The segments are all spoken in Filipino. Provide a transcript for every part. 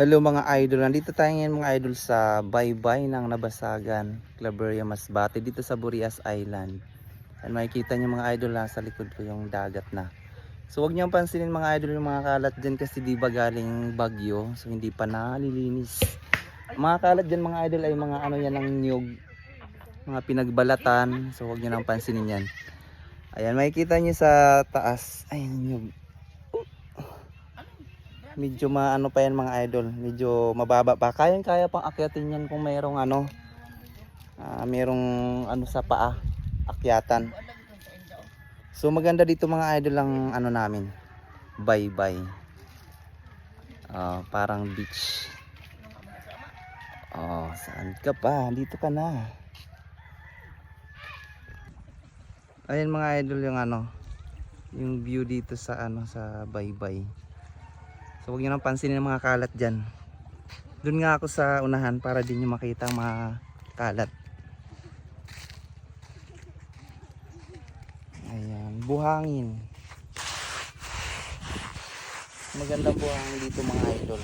Hello mga idol, nandito tayo ngayon mga idol sa baybay ng Nabasagan, Claveria Masbate dito sa Burias Island. At makikita niyo mga idol ha, sa likod ko yung dagat na. So wag niyo pansinin mga idol yung mga kalat dyan kasi di ba galing bagyo, so hindi pa nalilinis. Mga kalat dyan mga idol ay mga ano yan ng niyog, mga pinagbalatan, so wag niyo nang pansinin yan. Ayan, makikita niyo sa taas, ay niyog. Medyo maano pa yan mga idol, medyo mababa pa. Kayang-kaya pang akyatin yan kung mayroong ano, ah, mayroong ano sa paa, akyatan. So maganda dito mga idol ang ano namin, bye-bye. Ah, parang beach. Oh, saan ka pa? Dito ka na. Ayun mga idol yung ano, yung view dito sa ano sa bye-bye. So huwag nyo nang pansinin ang mga kalat dyan. Doon nga ako sa unahan para din nyo makita ang mga kalat. Ayan, buhangin. Magandang buhangin dito mga idol.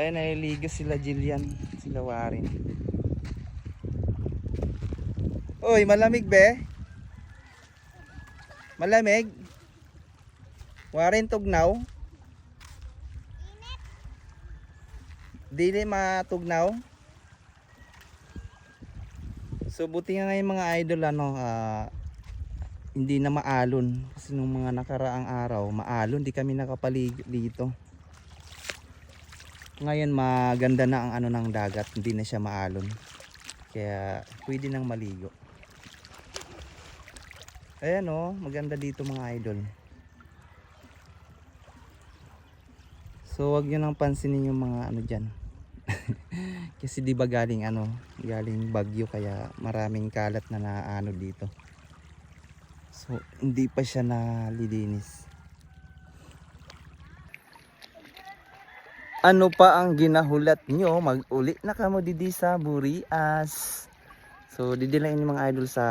Ayan, naliligas sila Jillian, sila Warin. Oy, malamig be? Malamig? Warin tugnaw? Dili matugnaw? So buti nga ngayon mga idol ano, ah, hindi na maalon kasi nung mga nakaraang araw, maalon di kami nakapaligo dito. Ngayon maganda na ang ano ng dagat, hindi na siya maalon. Kaya pwede nang maligo. Ayan oh, maganda dito mga idol. So wag niyo nang pansinin yung mga ano diyan. Kasi di ba galing ano, galing bagyo kaya maraming kalat na naano dito. So hindi pa siya nalilinis. Ano pa ang ginahulat nyo? Mag-uli na kamo didi sa Burias. So didilain yung mga idol sa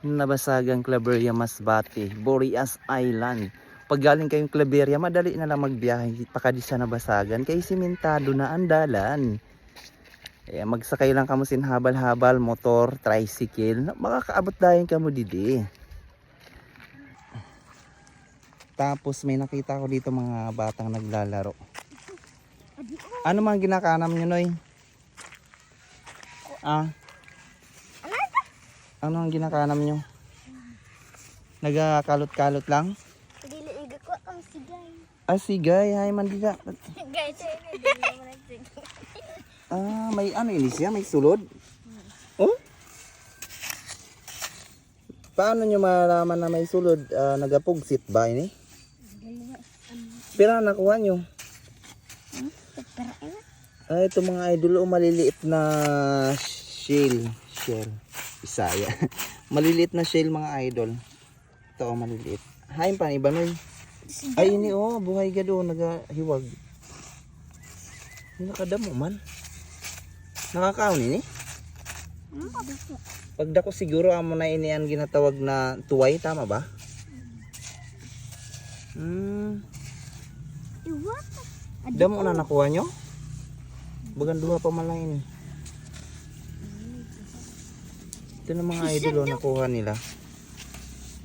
Nabasagang Claveria Masbate, Burias Island. Pag galing kayong Claveria, madali na lang magbiyahe pakadi sa Nabasagan kay simentado na ang dalan. Eh, magsakay lang kamo sin habal-habal, motor, tricycle, makakaabot dayon kamo didi. Tapos may nakita ko dito mga batang naglalaro. Ano mga ginakanam nyo, Noy? Ah? Ano ang ginakanam nyo? Nagakalot-kalot lang? Dili iga ko ang Ah, sigay. Hay, mandila. Guys. Ah, may ano ini siya? May sulod? Oh? Paano nyo malaman na may sulod? Ah, nagapugsit ba ini? Pira nakuha nyo? Ina, Ah, ito mga idol, oh, maliliit na shell. Shell. Isaya. maliliit na shell mga idol. Ito, oh, maliliit. Hain pa, iba nun. Ay, ini oh, buhay ka doon, nagahiwag. Nakadamo man. Nakakaon ini? Pagda ko siguro amo na ini ang ginatawag na tuway, tama ba? Hmm, damo na nakuha nyo? Bagan duha pa man lang ini. Ito na mga idol oh, nakuha nila.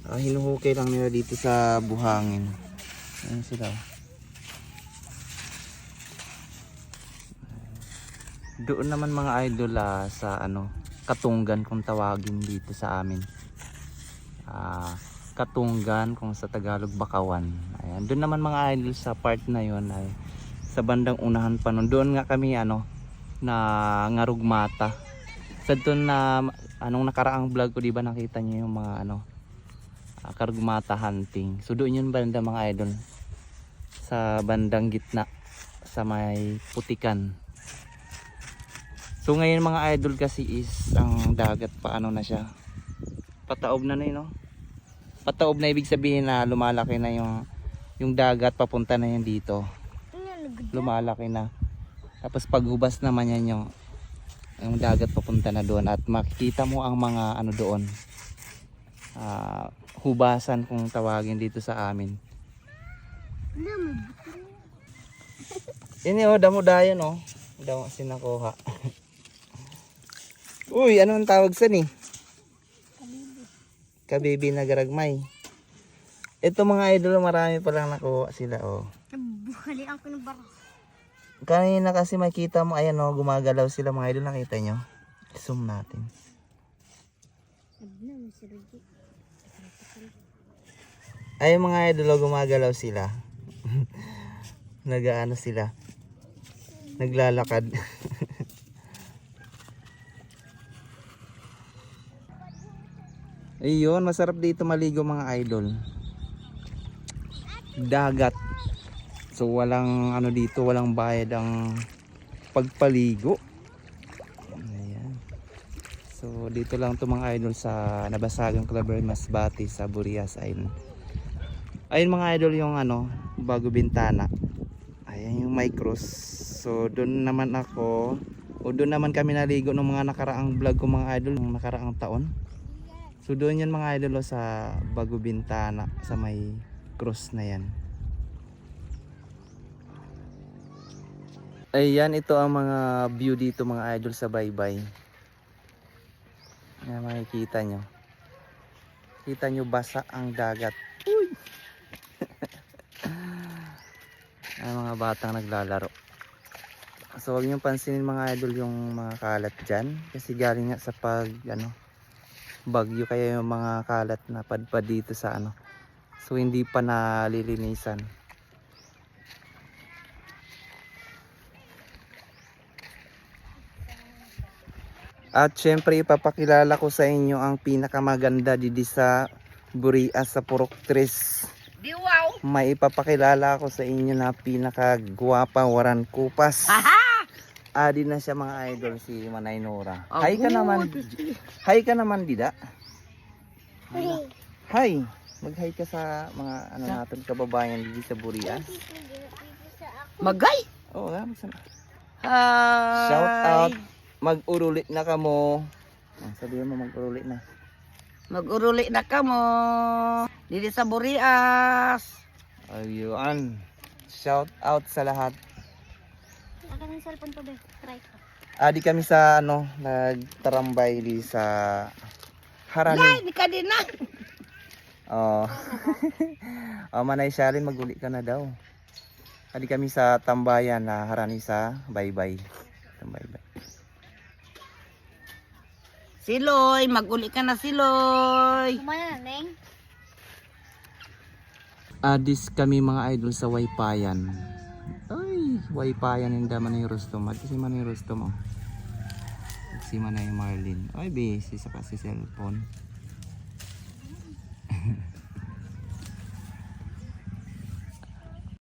Ah, hinuhukay lang nila dito sa buhangin. Ayan sila. Doon naman mga idol ah, sa ano, Katunggan kung tawagin dito sa amin. Ah, Katunggan kung sa Tagalog Bakawan. Ayan, doon naman mga idol sa part na 'yon ay sa bandang unahan pa nun. Doon nga kami ano na ngarugmata. Sa doon na anong nakaraang vlog ko, 'di ba nakita niyo yung mga ano ah, karugmata hunting. So doon yun banda mga idol. Sa bandang gitna sa may putikan. So ngayon mga idol kasi is ang dagat pa ano na siya. Pataob na na yun, no? Pataob na ibig sabihin na lumalaki na yung yung dagat papunta na yan dito. Lumalaki na. Tapos paghubas naman yan yung yung dagat papunta na doon at makikita mo ang mga ano doon. Ah, hubasan kung tawagin dito sa amin. Ini oh, damo dayon oh. Damo sinakuha. Uy, ano ang tawag sa ni? Kabibi. Kabibi na garagmay. Ito mga idol, marami pa lang nakuha sila oh. Nabuhali ang kunubara. Kanina kasi makita mo, ayan oh, gumagalaw sila mga idol, nakita nyo? Zoom natin. Ay mga idol, oh, gumagalaw sila. Nagaano sila. Naglalakad. Ayun, masarap dito maligo mga idol. Dagat. So walang ano dito, walang bayad ang pagpaligo. So dito lang to mga idol sa Nabasagang Claver Masbate sa Burias Island. Ayun mga idol yung ano, bago bintana. Ayan yung may cross. So doon naman ako, o doon naman kami naligo ng mga nakaraang vlog ko mga idol, ng nakaraang taon. So doon yan mga idol oh, sa bago bintana sa may cross na yan. Ayan, ito ang mga view dito mga idol sa baybay. Ayan makikita nyo. Kita nyo basa ang dagat. Uy! ang mga batang naglalaro. So huwag nyo pansinin mga idol yung mga kalat dyan. Kasi galing nga sa pag ano, bagyo kaya yung mga kalat na padpad dito sa ano. So hindi pa nalilinisan. At syempre ipapakilala ko sa inyo ang pinakamaganda didi sa Burias sa Purok 3. Di wow! May ipapakilala ako sa inyo na pinakagwapa waran kupas. Adi na siya mga idol si Manay Nora. Hi ka naman. Hi ka naman dida. Hey. Hi. Mag-hi ka sa mga ano natin kababayan dito sa Burias. Magay! Oo, nga, Hi! Shout out. Mag-urulit na kamo. Ah, sabihin mo mag-urulit na. Mag-uruli na ka mo. Dili sa Burias. Ayun. Shout out sa lahat. Akin yung cellphone ko, be. Try ko. Adi kami sa ano, nagtarambay di sa Harani. Ay, di ka din na. Oh. oh, Manay Shalin, maguli ka na daw. Adi kami sa tambayan na Harani sa Baybay. Tambaybay. Siloy, maguli ka na siloy. Kumana na, Neng. Adis kami mga idol sa Waypayan. Ay, Waypayan yung daman na yung Rustom. At si man yung Rustom oh. At si man na yung Marlin. Ay, busy sa kasi cellphone.